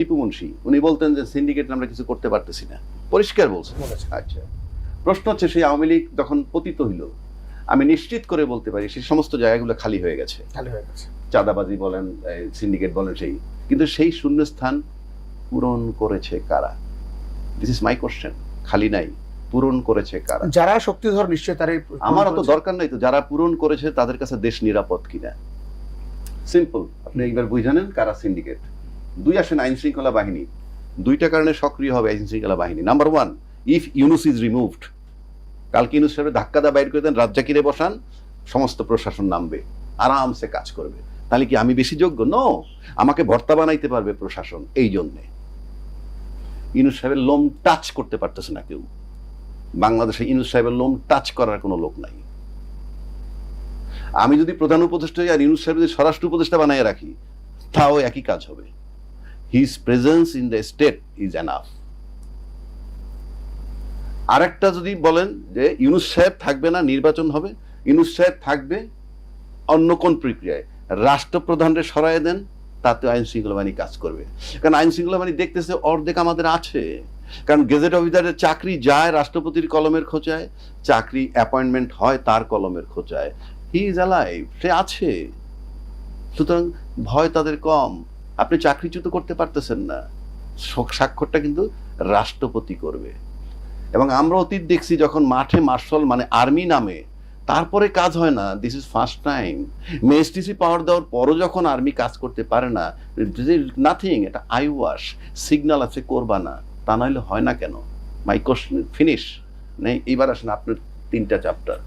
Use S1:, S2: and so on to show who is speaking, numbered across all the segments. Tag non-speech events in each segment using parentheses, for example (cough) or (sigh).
S1: টিপু মুন্সি উনি বলতেন যে সিন্ডিকেট আমরা কিছু করতে পারতেছি না। পরিষ্কার বলেছেন। আচ্ছা। প্রশ্ন হচ্ছে সেই আওয়ামী লীগ যখন পতিত হইল আমি নিশ্চিত করে বলতে পারি সেই সমস্ত জায়গাগুলো খালি হয়ে গেছে। চাঁদাবাজি বলেন সিন্ডিকেট বলেন সেই। কিন্তু সেই শূন্যস্থান পূরণ করেছে কারা? দিস ইজ মাই কোশ্চেন খালি নাই পূরণ করেছে কারা?
S2: যারা শক্তিধর নিশ্চয় তারই
S1: আমার অত দরকার নাই তো যারা পূরণ করেছে তাদের কাছে দেশ নিরাপদ কিনা? সিম্পল আপনি এইবার বুঝানেন কারা সিন্ডিকেট দুই আসেন আইন শৃঙ্খলা বাহিনী। দুইটা কারণে সক্রিয় হবে আইন শৃঙ্খলা বাহিনী। Number one if Yunus is removed কালকে ইউনুস সাহেবের ধাক্কা দা বাইর করে দেন রাজ্জাকিরে বসান? সমস্ত প্রশাসন নামবে, আরামসে কাজ করবে। তাহলে কি আমি বেশি যোগ্য? নো আমাকে ভর্তা বানাইতে পারবে প্রশাসন, এই জন্যে। ইউনুস সাহেবের লোম টাচ করতে পারতেছে না কেউ। বাংলাদেশে ইউনুস সাহেবের লোম টাচ করার কোনো লোক নাই। আমি যদি প্রধান উপদেষ্টা আর ইউনুস সাহেব যদি স্বরাষ্ট্র উপদেষ্টা বানায় রাখি, তাও একই কাজ হবে। His presence in the state is enough আরেকটা যদি বলেন যে ইউনুস সাহেব থাকবে না, নির্বাচন হবে, ইউনুস সাহেব থাকবে অন্য কোন প্রক্রিয়ায়? রাষ্ট্রপ্রধানরে সরাই দেন, তাতে আইন শৃঙ্খলা বাহিনী কাজ করবে। কারণ আইন শৃঙ্খলা বাহিনী দেখতেছে অর্ধেক আমাদের আছে। কারণ গেজেট অফিসারের চাকরি যায় রাষ্ট্রপতির কলমের খোঁচায়, চাকরি অ্যাপয়েন্টমেন্ট হয় তার কলমের খোঁচায়। হি ইজ অ্যালাইভ সে আছে। সুতরাং ভয় তাদের কম। আপনি চাকরিচ্যুত করতে পারতেছেন না। স্বাক্ষরটা কিন্তু রাষ্ট্রপতি করবে। এবং আমরা অতীত দেখছি যখন মাঠে মার্শাল মানে আর্মি নামে, তারপরে কাজ হয় না দিস ইজ ফার্স্ট টাইম মেএসটিসি পাওয়ার দেওয়ার পরও যখন আর্মি কাজ করতে পারে না নাথিং এটা আই ওয়াশ সিগন্যাল আছে করবা না তা নাহলে হয় না কেন? মাই কোশ্চেন ফিনিশ নেই, এইবার আসেন আপনার তিনটা চ্যাপ্টার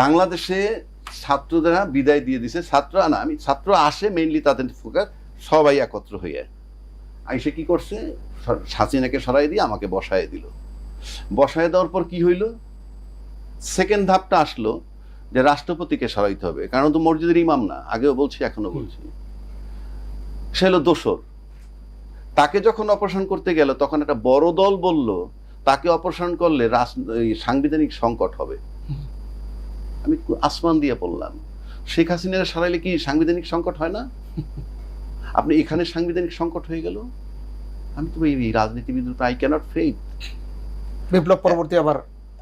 S1: বাংলাদেশে ছাত্ররা বিদায় দিয়ে দিছে। ছাত্র না আমি ছাত্র আসে মেইনলি তাদের ফোকাস সবাই একত্র হয়ে। আইসে কি করছে? সাচিনাকে সরাই দিয়ে আমাকে বসায় দিল। বসায় দেওয়ার পর কি হইল? সেকেন্ড ধাপটা আসলো যে রাষ্ট্রপতিকে সরাইতে হবে। কারণ তো মসজিদের ইমাম না আগেও বলছি এখনও বলছি। সে হলো দোসর। তাকে যখন অপারেশন করতে গেল তখন একটা বড় দল বলল তাকে অপারেশন করলে সাংবিধানিক সংকট হবে। আমি আসমান দিয়ে বললাম শেখ হাসিনার সারাইলে কি সাংবিধানিক সংকট হয় না? (laughs) আপনি এখানে সাংবিধানিক সংকট হয়ে গেল? আমি তো এই রাজনীতিবিদ আই ক্যানট ফেইথ।
S2: বিপ্লব পরবর্তী আবার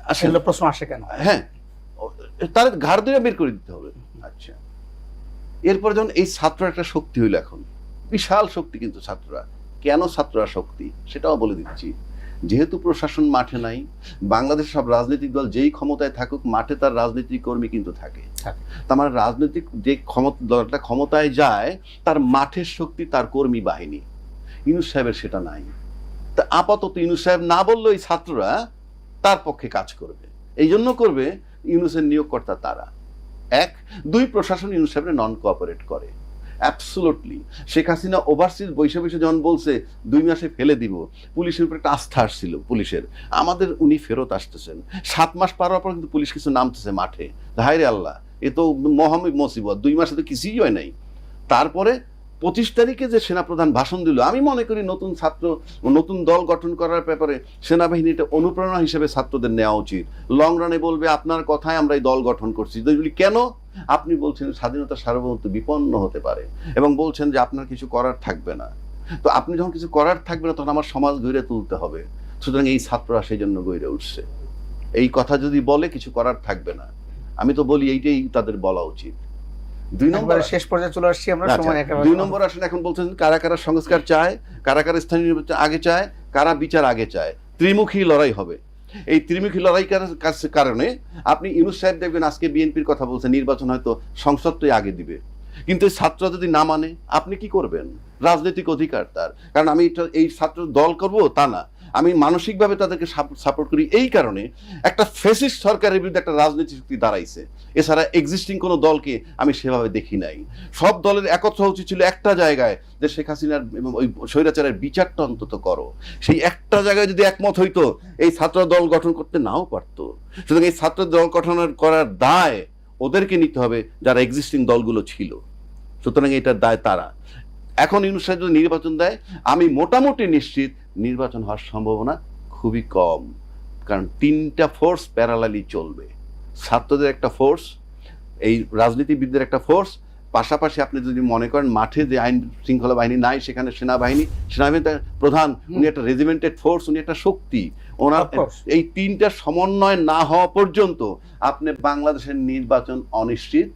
S1: আসলে
S2: প্রশ্ন আসে কেন?
S1: হ্যাঁ তার ঘাড় ধরে বের করে দিতে হবে। আচ্ছা। এরপর যখন এই ছাত্র একটা শক্তি হইল এখন বিশাল শক্তি কিন্তু ছাত্ররা। কেন ছাত্ররা শক্তি? সেটাও বলে দিচ্ছি। যেহেতু প্রশাসন মাঠে নাই বাংলাদেশের সব রাজনৈতিক দল যেই ক্ষমতায় থাকুক মাঠে তার রাজনৈতিক কর্মী কিন্তু থাকে। তার মানে রাজনৈতিক যে ক্ষমতা দলটা ক্ষমতায় যায় তার মাঠের শক্তি তার কর্মী বাহিনী। ইউনুস সাহেবের সেটা নাই। তা আপাতত ইউনুস সাহেব না বললেও এই ছাত্ররা তার পক্ষে কাজ করবে। এই জন্য করবে ইউনুসের নিয়োগকর্তা তারা। এক দুই প্রশাসন ইউনুস সাহেবের নন কোঅপারেট করে। অ্যাবসুলুটলি শেখ হাসিনা ওভারসিজ বৈশে বৈশে যখন বলছে, দুই মাসে ফেলে দিব, পুলিশের উপর একটা আস্থা আসছিল পুলিশের। আমাদের উনি ফেরত আসতেছেন। সাত মাস পার পর কিন্তু পুলিশ কিছু নামতেছে মাঠে। হায় রে আল্লাহ, এ তো মহামি মুসিবত, দুই মাসে তো কিছুই হয় নাই। তারপরে পঁচিশ তারিখে যে সেনাপ্রধান ভাষণ দিল, আমি মনে করি নতুন ছাত্র, নতুন দল গঠন করার ব্যাপারে সেনাবাহিনীটা অনুপ্রেরণা হিসেবে ছাত্রদের নেওয়া উচিত। লং রানে বলবে, আপনার কথায় আমরা এই দল গঠন করছি। কেন আপনি বলছেন স্বাধীনতা সার্বভৌমত্ব বিপন্ন হতে পারে এবং বলছেন যে আপনার কিছু করার থাকবে না। তো আপনি যখন কিছু করার থাকবে না তখন আমার সমাজ গড়ে তুলতে হবে। সুতরাং এই ছাত্ররা সেই জন্য গড়ে উঠছে। এই কথা যদি বলে কিছু করার থাকবে না। আমি তো বলি এইটাই তাদের বলা উচিত। দুই নম্বর
S2: শেষ পর্যায়ে চলে আসছি আমরা
S1: আচ্ছা,
S2: সময়
S1: দুই নম্বর আসলে এখন বলছেন কারা কারা সংস্কার চায় কারা কারা স্থানীয় আগে চায় কারা বিচার আগে চায়। ত্রিমুখী লড়াই হবে। এই ত্রিমুখী লড়াই কার- কার- কারণে আপনি ইউনুস সাহেব দেখবেন আজকে বিএনপির কথা বলছেন, নির্বাচন হয়তো সংসদটাই আগে দিবে। কিন্তু ছাত্র যদি না মানে আপনি কি করবেন? রাজনৈতিক অধিকার তার। কারণ আমি এই ছাত্র দল করব তা না। আমি মানসিকভাবে তাদেরকে সাপোর্ট করি। এই কারণে একটা ফেসিস্ট সরকারের বিরুদ্ধে একটা রাজনৈতিক শক্তি দাঁড়াইছে। এছাড়া এক্সিস্টিং কোনো দলকে আমি সেভাবে দেখি নাই। সব দলের একত্র উচিত ছিল একটা জায়গায় যে শেখ হাসিনার ওই স্বৈরাচারের বিচারটা অন্তত করো। সেই একটা জায়গায় যদি একমত হইতো, এই ছাত্র দল গঠন করতে নাও পারতো। সুতরাং এই ছাত্র দল গঠনের করার দায় ওদেরকে নিতে হবে যারা এক্সিস্টিং দলগুলো ছিল। সুতরাং এটার দায় তারা। এখন ইউনুস সাহেব যদি নির্বাচন দেয় আমি মোটামুটি নিশ্চিত নির্বাচন হওয়ার সম্ভাবনা খুবই কম। কারণ তিনটা ফোর্স প্যারালালি চলবে। ছাত্রদের একটা ফোর্স এই রাজনীতিবিদদের একটা ফোর্স পাশাপাশি আপনি যদি মনে করেন মাঠে যে আইন শৃঙ্খলা বাহিনী নাই সেখানে সেনাবাহিনী সেনাবাহিনী প্রধান উনি একটা রেজিমেন্টেড ফোর্স উনি একটা শক্তি। ওনার এই তিনটা সমন্বয় না হওয়া পর্যন্ত আপনি বাংলাদেশের নির্বাচন অনিশ্চিত।